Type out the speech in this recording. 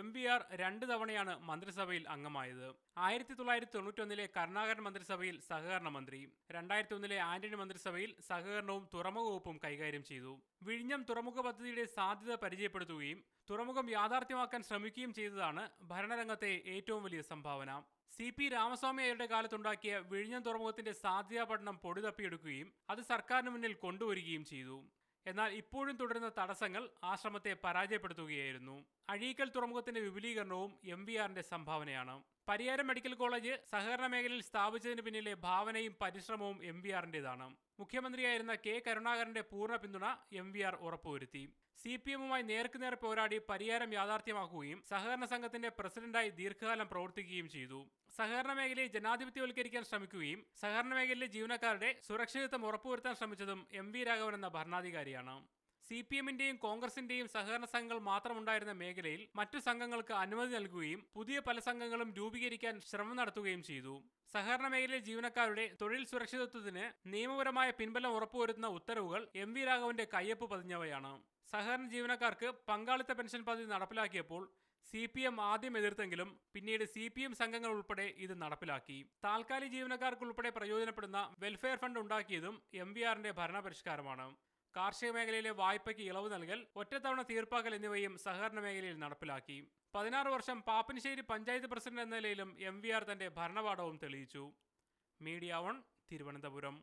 M V R രണ്ട് തവണയാണ് മന്ത്രിസഭയിൽ അംഗമായത്. ആയിരത്തി തൊള്ളായിരത്തി തൊണ്ണൂറ്റൊന്നിലെ കർണാകരൻ മന്ത്രിസഭയിൽ സഹകരണ മന്ത്രി. രണ്ടായിരത്തി ഒന്നിലെ ആന്റണി മന്ത്രിസഭയിൽ സഹകരണവും തുറമുഖ വകുപ്പും കൈകാര്യം ചെയ്തു. വിഴിഞ്ഞം തുറമുഖ പദ്ധതിയുടെ സാധ്യത പരിചയപ്പെടുത്തുകയും തുറമുഖം യാഥാർത്ഥ്യമാക്കാൻ ശ്രമിക്കുകയും ചെയ്തതാണ് ഭരണരംഗത്തെ ഏറ്റവും വലിയ സംഭാവന. സി പി രാമസ്വാമി അയ്യരുടെ കാലത്തുണ്ടാക്കിയ വിഴിഞ്ഞം തുറമുഖത്തിന്റെ സാധ്യതാ പഠനം പൊടിതപ്പിയെടുക്കുകയും അത് സർക്കാരിന് മുന്നിൽ കൊണ്ടുവരികയും ചെയ്തു. എന്നാൽ ഇപ്പോഴും തുടരുന്ന തടസ്സങ്ങൾ ആശ്രമത്തെ ശ്രമത്തെ പരാജയപ്പെടുത്തുകയായിരുന്നു. അഴീക്കൽ തുറമുഖത്തിന്റെ വിപുലീകരണവും എം വി ആറിന്റെ സംഭാവനയാണ്. പരിയാരം മെഡിക്കൽ കോളേജ് സഹകരണ മേഖലയിൽ സ്ഥാപിച്ചതിന് പിന്നിലെ ഭാവനയും പരിശ്രമവും എം വി ആറിന്റേതാണ് മുഖ്യമന്ത്രിയായിരുന്ന കെ കരുണാകരന്റെ പൂർണ പിന്തുണ എം വി ആർ ഉറപ്പുവരുത്തി. സി പി എമ്മുമായി നേർക്കുനേർ പോരാടി പരിയാരം യാഥാർത്ഥ്യമാക്കുകയും സഹകരണ സംഘത്തിന്റെ പ്രസിഡന്റായി ദീർഘകാലം പ്രവർത്തിക്കുകയും ചെയ്തു. സഹകരണ മേഖലയെ ജനാധിപത്യവൽക്കരിക്കാൻ ശ്രമിക്കുകയും സഹകരണ മേഖലയിലെ ജീവനക്കാരുടെ സുരക്ഷിതത്വം ഉറപ്പുവരുത്താൻ ശ്രമിച്ചതും എം വി രാഘവൻ എന്ന ഭരണാധികാരിയാണ്. സി പി എമ്മിന്റെയും കോൺഗ്രസിന്റെയും സഹകരണ സംഘങ്ങൾ മാത്രമുണ്ടായിരുന്ന മേഖലയിൽ മറ്റു സംഘങ്ങൾക്ക് അനുമതി നൽകുകയും പുതിയ പല സംഘങ്ങളും രൂപീകരിക്കാൻ ശ്രമം നടത്തുകയും ചെയ്തു. സഹകരണ മേഖലയിലെ ജീവനക്കാരുടെ തൊഴിൽ സുരക്ഷിതത്വത്തിന് നിയമപരമായ പിൻബലം ഉറപ്പുവരുത്തുന്ന ഉത്തരവുകൾ എം വി രാഘവന്റെ കയ്യൊപ്പ് പതിഞ്ഞവയാണ്. സഹകരണ ജീവനക്കാർക്ക് പങ്കാളിത്ത പെൻഷൻ പദ്ധതി നടപ്പിലാക്കിയപ്പോൾ സി പി എം ആദ്യം എതിർത്തെങ്കിലും പിന്നീട് സി പി എം സംഘങ്ങൾ ഉൾപ്പെടെ ഇത് നടപ്പിലാക്കി. താൽക്കാലിക ജീവനക്കാർക്ക് ഉൾപ്പെടെ പ്രയോജനപ്പെടുന്ന വെൽഫെയർ ഫണ്ട് ഉണ്ടാക്കിയതും എം വി ആറിന്റെ ഭരണപരിഷ്കാരമാണ്. കാർഷിക മേഖലയിലെ വായ്പയ്ക്ക് ഇളവ് നൽകൽ ഒറ്റത്തവണ തീർപ്പാക്കൽ എന്നിവയും സഹകരണ മേഖലയിൽ നടപ്പിലാക്കി. പതിനാറ് വർഷം പാപ്പിനിശ്ശേരി പഞ്ചായത്ത് പ്രസിഡന്റ് എന്ന നിലയിലും എം വി ആർ തന്റെ ഭരണപാഠവും തെളിയിച്ചു. Media one Thiruvananthapuram.